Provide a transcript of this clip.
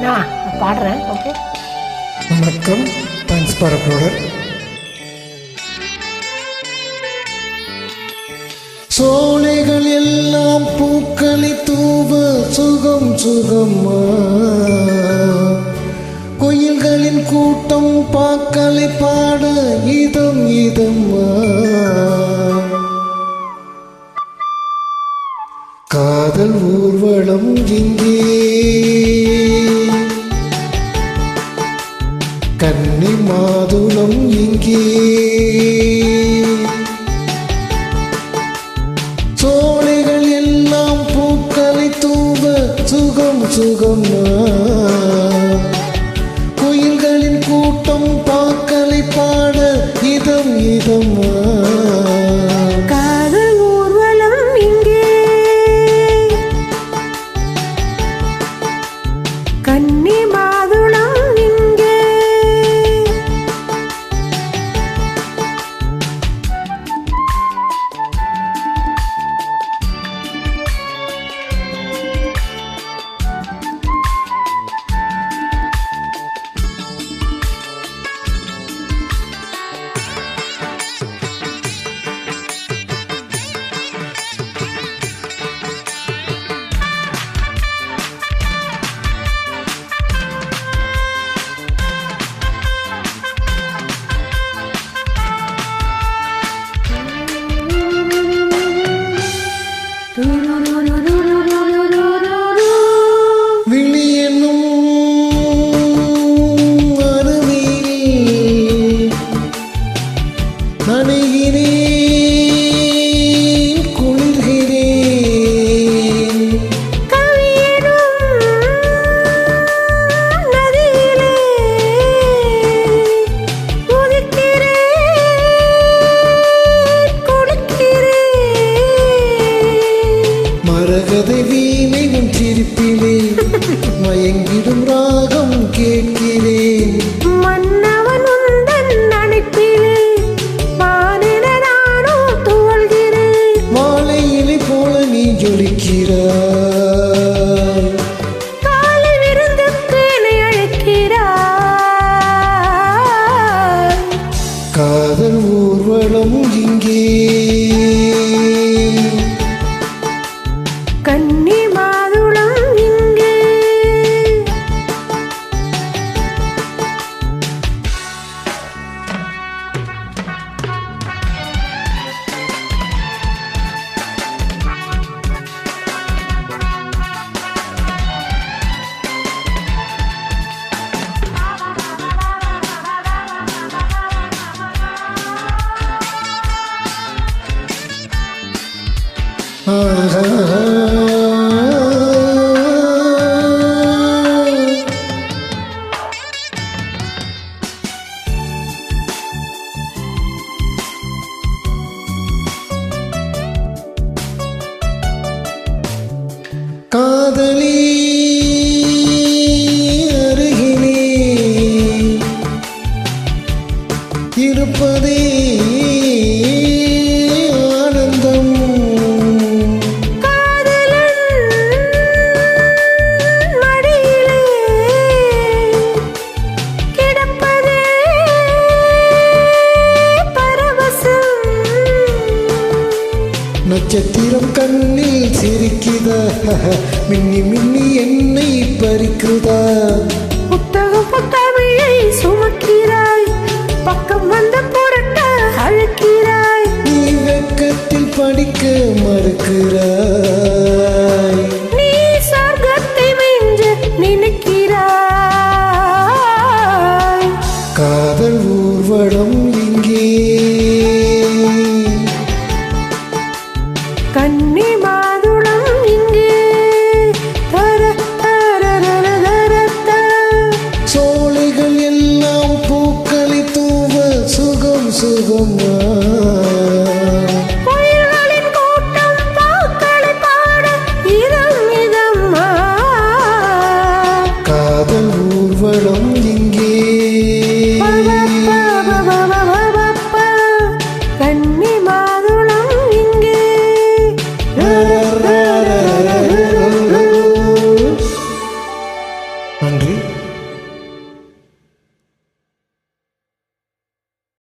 நான் பாடுறேன் ஓகே. வணக்கம் தேங்க்ஸ் ஃபார் அப்லோடர் சோலைகள் எல்லாம் பூக்களை தூவ சுகம் சுகம்மா கோயில்களின் கூட்டம் பாக்களை பாட இதம் இதம்மா? காதல் ஊர்வலம் இங்கே. கன்னி மாதுளம் இங்கே சோலைகள் really? கன்னி மாதுளம் இங்கே. ஆஹா. நட்சத்திரம் கண்ணில் சிரிக்குதா? மின்னி மின்னி என்னை பறிக்குதா? புத்தகம் புத்தமிழை சுமக்கிறாய். பக்கம் வந்த புரட்ட அழைக்கிறாய். நீ வெக்கத்தில் படிக்க மறுக்கிறாய்.